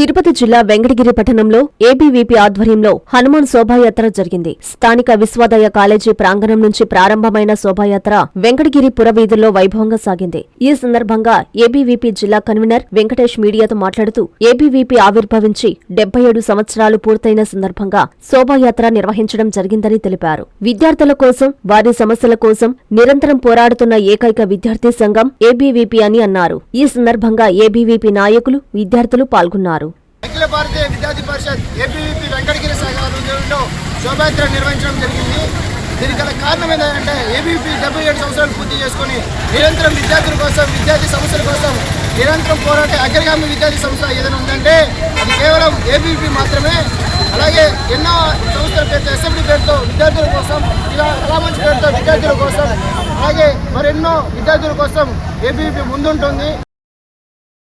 తిరుపతి జిల్లా వెంకటగిరి పట్టణంలో ఏబీవీపీ ఆధ్వర్యంలో హనుమాన్ శోభాయాత్ర జరిగింది. స్థానిక విశ్వోదయ కాలేజీ ప్రాంగణం నుంచి ప్రారంభమైన శోభాయాత్ర వెంకటగిరి పురవీధుల్లో వైభవంగా సాగింది. ఈ సందర్భంగా ఏబీవీపీ జిల్లా కన్వీనర్ వెంకటేష్ మీడియాతో మాట్లాడుతూ ఏబీవీపీ ఆవిర్భవించి డెబ్బై ఏడు సంవత్సరాలు పూర్తయిన సందర్భంగా శోభాయాత్ర నిర్వహించడం జరిగిందని తెలిపారు. విద్యార్థుల కోసం వారి సమస్యల కోసం నిరంతరం పోరాడుతున్న ఏకైక విద్యార్థి సంఘం ఏబీవీపీ అని అన్నారు. ఈ సందర్భంగా ఏబీవీపీ నాయకులు విద్యార్థులు పాల్గొన్నారు. అఖిల భారతీయ విద్యార్థి పరిషత్ ఏపీవీపీ వెంకటగిరి శాఖ ఆధ్వర్యంలో శోభాయాత్ర నిర్వహించడం జరిగింది. దీనికి గల కారణం ఏంటంటే ఏబీపీ డెబ్బై ఏడు సంవత్సరాలు పూర్తి చేసుకొని నిరంతరం విద్యార్థుల కోసం విద్యార్థి సమస్యల కోసం నిరంతరం పోరాటే అగ్రగామి విద్యార్థి సంస్థ ఏదైనా ఉందంటే అది కేవలం ఏబీపీ మాత్రమే. అలాగే ఎన్నో సంస్థల పేరుతో అసెంబ్లీ పేరుతో విద్యార్థుల కోసం ఇలా కళామంచి పేరుతో విద్యార్థుల కోసం అలాగే మరెన్నో విద్యార్థుల కోసం ఏబీపీ ముందుంటుంది.